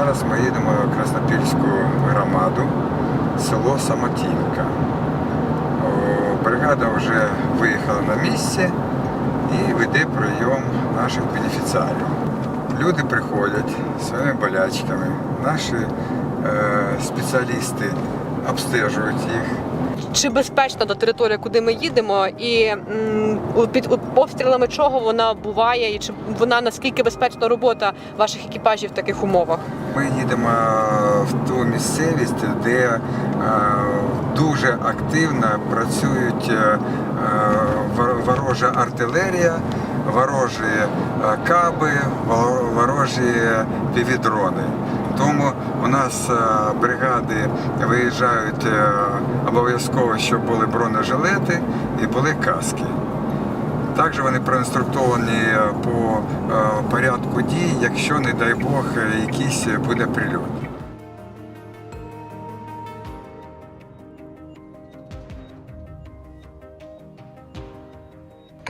Зараз ми їдемо в Краснопільську громаду, село Самотінка. Бригада вже виїхала на місце і веде прийом наших бенефіціарів. Люди приходять своїми болячками, наші е, спеціалісти обстежують їх. Чи безпечна та територія, куди ми їдемо, і під обстрілами чого вона буває, і чи вона наскільки безпечна робота ваших екіпажів в таких умовах? Ми їдемо в ту місцевість, де е, дуже активно працюють е, ворожа артилерія, ворожі е, каби, ворожі півдрони. Тому у нас е, бригади виїжджають е, обов'язково, щоб були бронежилети і були каски. Також вони проінструктовані по е, порядку дій, якщо, не дай Бог, якийсь буде прильот.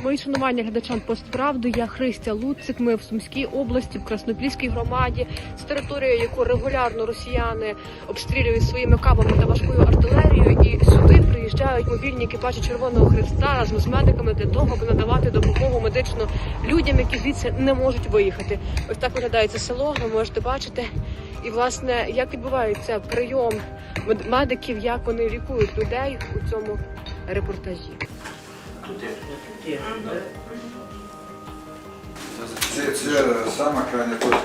Мої шанування глядачам постправду. Я Христя Луцик. Ми в Сумській області, в Краснопільській громаді, з територією, яку регулярно росіяни обстрілюють своїми кабами та важкою артилерією. І сюди приїжджають мобільні екіпажі Червоного Христа разом з медиками для того, аби надавати допомогу медичну людям, які звідси не можуть виїхати. Ось так виглядає це село. Ви можете бачити. І власне, як відбувається прийом мед- медиків, як вони лікують людей у цьому репортажі. Це, це сама крайня точка,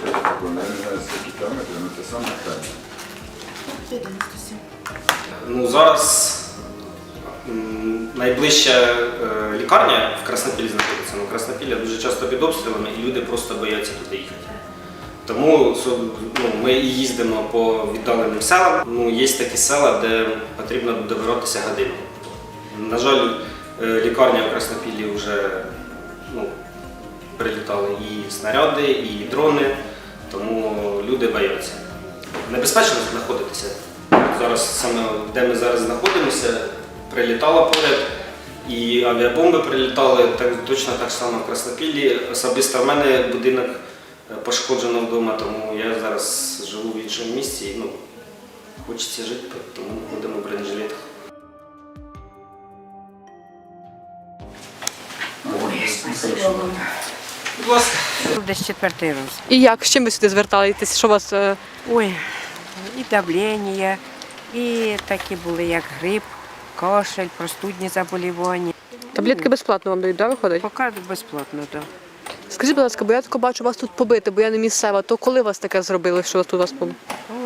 я не знаю скільки кілометрів, але це сама крайня. Ну, зараз м, найближча е, лікарня в Краснопілі знаходиться. Ну, Краснопілля дуже часто під обстрілами і люди просто бояться туди їхати. Тому со- ну, ми і їздимо по віддаленим селам. Ну, є такі села, де потрібно добиратися годину. На жаль, лікарня в Краснопіллі вже ну, прилітали і снаряди, і дрони, тому люди бояться. Небезпечно знаходитися. Зараз саме де ми зараз знаходимося, прилітало поряд, і авіабомби прилітали так, точно так само в Краснопіллі. Особисто в мене будинок е, пошкоджено вдома, тому я зараз живу в іншому місці. Ну, хочеться жити, тому ходимо в бронежилетах. Будь ласка. Десь четвертий раз. І як з чим ви сюди звертаєтесь? Що у вас е, Ой, і давлення, і такі були, як грип, кашель, простудні заболівання. таблетки безплатно вам дають, да, виходить? Поки безплатно, так. Скажіть, будь ласка, бо я тако бачу вас тут побити, бо я не місцева. То коли вас таке зробили, що вас тут вас побили?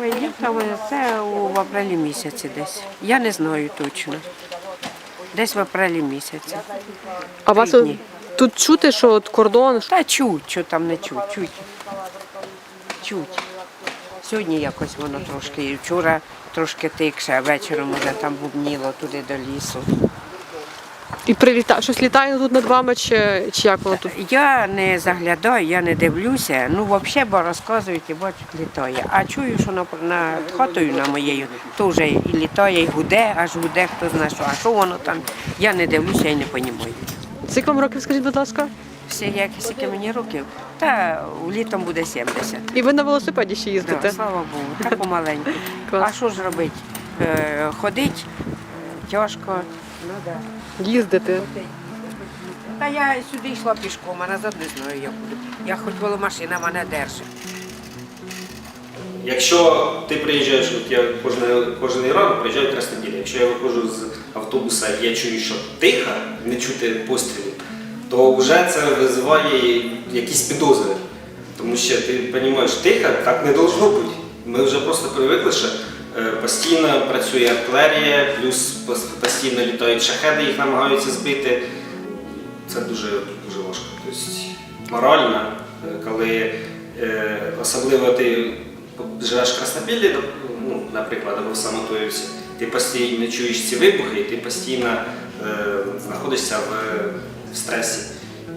Ой, я там, це у в апрелі місяці десь. Я не знаю точно. Десь в апрелі місяці. А вас Три дні. Тут чути, що от кордон, Та чуть, що там не чуть, чуть. Чуть. Сьогодні якось воно трошки, і вчора трошки тикше, а вечором уже там бубніло туди до лісу. і прилітає, щось літає тут над вами, чи, чи як воно тут? Я не заглядаю, я не дивлюся. Ну, взагалі, бо розказують і бачу, літає. А чую, що над над хатою на моєю то вже і літає, і гуде, аж гуде, хто знає, що. А що воно там? Я не дивлюся і не розумію. Скільки вам років, скажіть, будь ласка? Всі, як скільки мені років, та літом буде 70. І ви на велосипеді ще їздите? Да, слава Богу, так помаленьку. А що ж робити? Е, ходить тяжко. Ну, да. Їздите. Та я сюди йшла пішком, а назад не знаю, як буду. Я хоч коли машина мене держить. Якщо ти приїжджаєш, от я кожен, кожен ранок приїжджаю в якщо я виходжу з автобуса і я чую, що тихо, не чути пострілів, то вже це визиває якісь підозри. Тому що ти розумієш, тихо, так не должно бути. Ми вже просто привикли, що е, постійно працює артилерія, плюс постійно літають шахеди, їх намагаються збити. Це дуже, дуже важко. Тобто морально, е, коли е, особливо ти живеш в Краснопіллі, ну, наприклад, або в Самотоївці, ти постійно чуєш ці вибухи, і ти постійно е, знаходишся в, в стресі.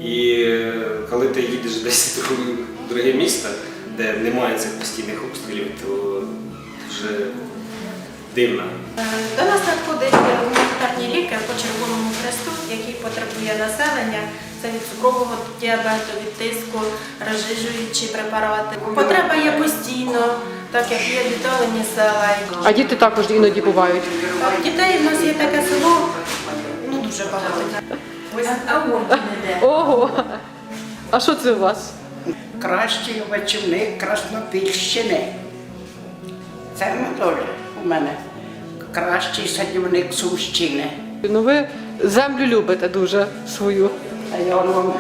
І е, коли ти їдеш десь в друге, місто, де немає цих постійних обстрілів, то вже дивно. До нас надходять гуманітарні ліки по Червоному Хресту, які потребує населення. Це від цукрового діабету, від тиску, розжижуючі препарати. Потреба є постійно. так як є віддалені села. А діти також іноді бувають. Дітей в нас є таке село, ну дуже багато. Ого! А що це у вас? кращий овочівник Краснопільщини. Це Анатолій у мене. Кращий садівник Сумщини. Ну ви землю любите дуже свою. А я вам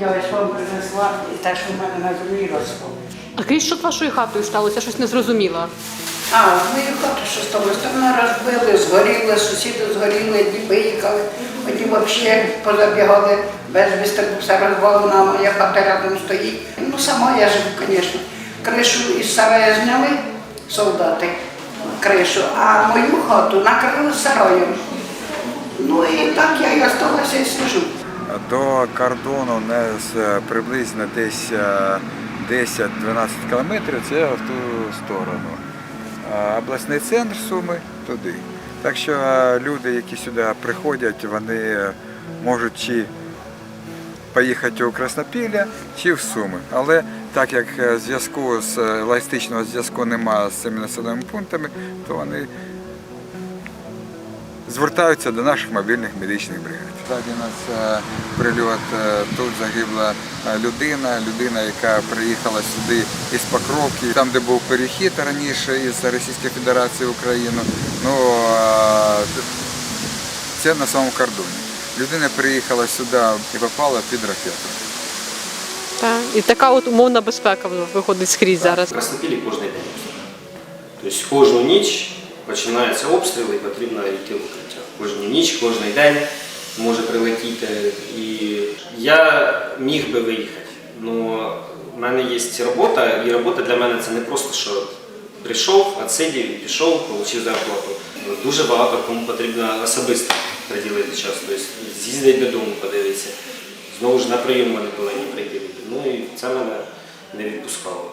я ось вам принесла і те, що в мене на землі росло. А крізь що з вашою хатою сталося? Щось не зрозуміла. А, мою хату що сталося? Там вона розбили, згоріли, сусіди згоріли, ті виїхали. Одні взагалі позабігали безвісти, бо все розвалена, моя хата рядом стоїть. Ну, сама я живу, звісно. Кришу із сарая зняли солдати, кришу, а мою хату накрили сараєм. Ну і так я і осталася і сижу. До кордону у нас е, приблизно десь е, 10-12 кілометрів, це в ту сторону. Обласний центр Суми туди. Так що е, люди, які сюди приходять, вони можуть чи поїхати у Краснопілля, чи в Суми. Але так як е, зв'язку з е, логістичного зв'язку немає з цими населеними пунктами, то вони звертаються до наших мобільних медичних бригад. Сьогодні у нас е, прильот, е, тут загибла е, людина, людина, яка приїхала сюди із Покровки, там, де був перехід раніше із Російської Федерації в Україну. Ну, це на самому кордоні. Людина приїхала сюди і попала під ракету. Так. І така от умовна безпека виходить скрізь зараз. Краснопілі кожен день. Тобто кожну ніч починаються обстріли і потрібно йти в укриття. Кожну ніч, кожен день може прилетіти. І я міг би виїхати. але в мене є робота, і робота для мене це не просто що прийшов, отсидів, пішов, отримав зарплату. Дуже багато кому потрібно особисто приділити час. Тобто з'їздити додому, подивитися. Знову ж на прийом мене вони повинні прийти. Ну і це мене не відпускало.